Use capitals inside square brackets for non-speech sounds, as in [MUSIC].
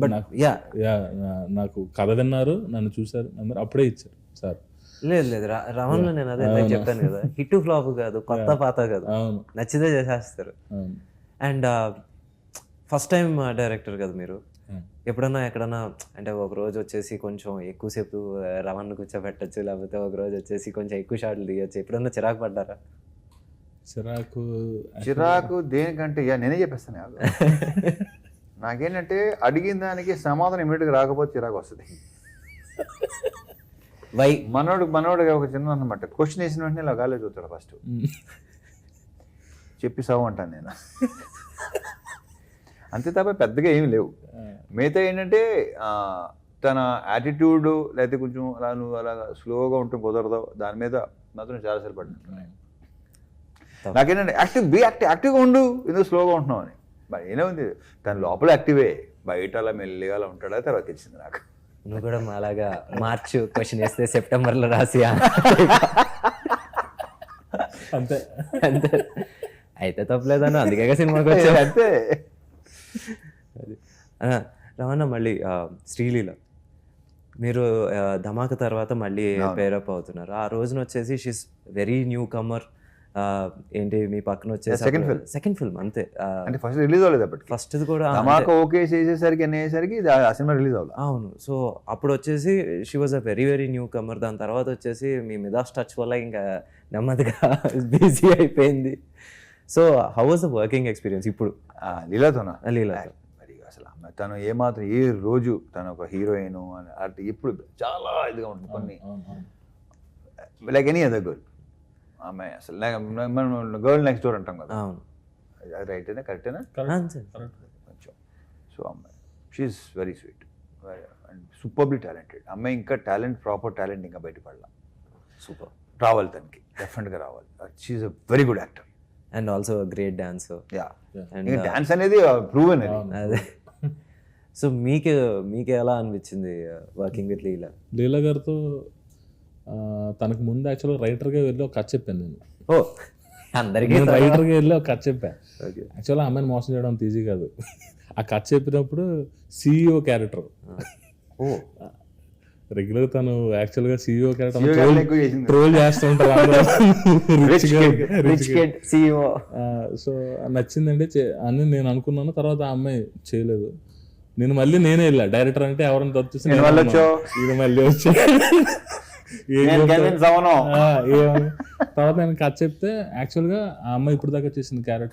But నాకు- yeah. Yeah నాకు కథ విన్నారు నన్ను చూశారు అప్పుడే ఇచ్చారు సార్. లేదు లేదు రా- రమణ్లో నేను అదే చెప్పాను కదా. [LAUGHS] హిట్ ఫ్లాప్ కాదు కొత్త పాత కాదు. నచ్చితే చేసేస్తారు. అండ్ ఫస్ట్ టైం డైరెక్టర్ కదా మీరు. ఎప్పుడన్నా ఎక్కడన్నా అంటే ఒక రోజు వచ్చేసి కొంచెం ఎక్కువసేపు రవణ్ కూర్చోబెట్టచ్చు లేకపోతే ఒక రోజు వచ్చేసి కొంచెం ఎక్కువ షాట్లు తీయచ్చు. ఎప్పుడన్నా చిరాకు పడ్డారా? చిరాకు చిరాకు దేనికంటే ఇక నేనే చెప్పేస్తాను [LAUGHS] నాకేంటంటే అడిగిన దానికి సమాధానం ఇమీడియట్గా రాకపోతే చిరాకు వస్తుంది. వై మనోడు మనోడు ఒక చిన్న అనమాట క్వశ్చన్ వేసిన వెంటనే ఇలా గాలి చూస్తాడు ఫస్ట్. [LAUGHS] చెప్పి సావు అంటాను నేను. అంతే తప్ప పెద్దగా ఏమి లేవు. మిగతా ఏంటంటే తన యాటిట్యూడ్ లేకపోతే కొంచెం అలా నువ్వు అలా స్లోగా ఉంటే కుదరదు. దాని మీద మాత్రం చాలా సరిపడుతున్నాయి నాకేంటంటే యాక్టివ్ బీ యాక్టివ్ యాక్టివ్గా ఉండు. ఎందుకు స్లోగా ఉంటున్నావు అని. మరి ఏమైంది తన లోపల యాక్టివే బయట అలా మెల్లిగా అలా ఉంటాడా? తర్వాత తెలిసింది నాకు. నువ్వు కూడా అలాగా మార్చ్ క్వశ్చన్ వేస్తే సెప్టెంబర్లో రాసి అంతే. అంతే. అయితే తప్పలేదన్న అందుకే సినిమాకి వచ్చా అంతే. రమణ మళ్ళీ శ్రీలీల. మీరు ధమాక తర్వాత మళ్ళీ పేరప్ అవుతున్నారు. ఆ రోజున వచ్చేసి షీస్ వెరీ న్యూ కమర్ ఏంటి మీ పక్కన వచ్చేసి second film. సెకండ్ ఫిల్మ్ అంతే. అంటే ఫస్ట్ రిలీజ్ అవ్వలేదు అప్పటికి. ఫస్ట్ కూడా ధమాకా ఓకే చేసేసరికి అన్ని అయ్యేసరికి ఆ సినిమా రిలీజ్ అవ్వాలి. అవును. సో అప్పుడు వచ్చేసి she was a very very newcomer దాని తర్వాత వచ్చేసి మీ మిదాస్ టచ్ వల్ల ఇంకా నెమ్మదిగా [LAUGHS] బిజీ అయిపోయింది. So how was the working experience ఇప్పుడు? లీలాతోనా? లీలాతో. మరి అసలు ఆమె తను ఏమాత్రం ఏ రోజు తను ఒక హీరోయిన్ అని అటు ఇప్పుడు చాలా ఇదిగా ఉంటుంది కొన్ని. లైక్ ఎనీ అదర్ గర్ల్ ఆమె అసలు. మనం గర్ల్ నెక్స్ట్ డోర్ అంటాం కదా. అవును. అది రైటేనా కరెక్టేనా. కొంచెం. సో అమ్మాయి. She's very sweet and superly talented అమ్మాయి ఇంకా టాలెంట్ ప్రాపర్ టాలెంట్ ఇంకా బయటపడాల. సూపర్ రావాలి తనకి. డెఫినెట్గా రావాలి. She's a very good actor and also great dance yeah dance అనేది ప్రూవెన్ అది. అవును. అదే. సో మీకు మీకు ఎలా అనిపించింది వర్కింగ్ విత్ లీలా లీలా గారితో తనకు ముందు యాక్చువల్గా రైటర్గా వెళ్ళి ఒక కథ చెప్పాను నేను. ఓ అందరికీ రైటర్గా వెళ్ళి ఒక కథ చెప్పాను. యాక్చువల్గా అమ్మాయిని మోసం చేయడం అంత ఈజీ కాదు. ఆ కథ చెప్పినప్పుడు సిఇఓ క్యారెక్టర్ ఓ. రెగ్యులర్ తను యాక్చువల్గా సిఇఓ CEO క్యారెక్టర్. ట్రోల్ చేస్తుంటారు సిఇఓ సో నచ్చిందండి అని నేను అనుకున్నాను. తర్వాత ఆ అమ్మాయి చేయలేదు. నేను మళ్ళీ నేనే వెళ్ళా. డైరెక్టర్ అంటే ఎవరైనా. ఇది మళ్ళీ వచ్చా [LAUGHS] తర్వాత నేను కథ చెప్తే యాక్చువల్గా ఆ అమ్మాయి ఇప్పుడు దాకా చేసిన క్యారెక్టర్.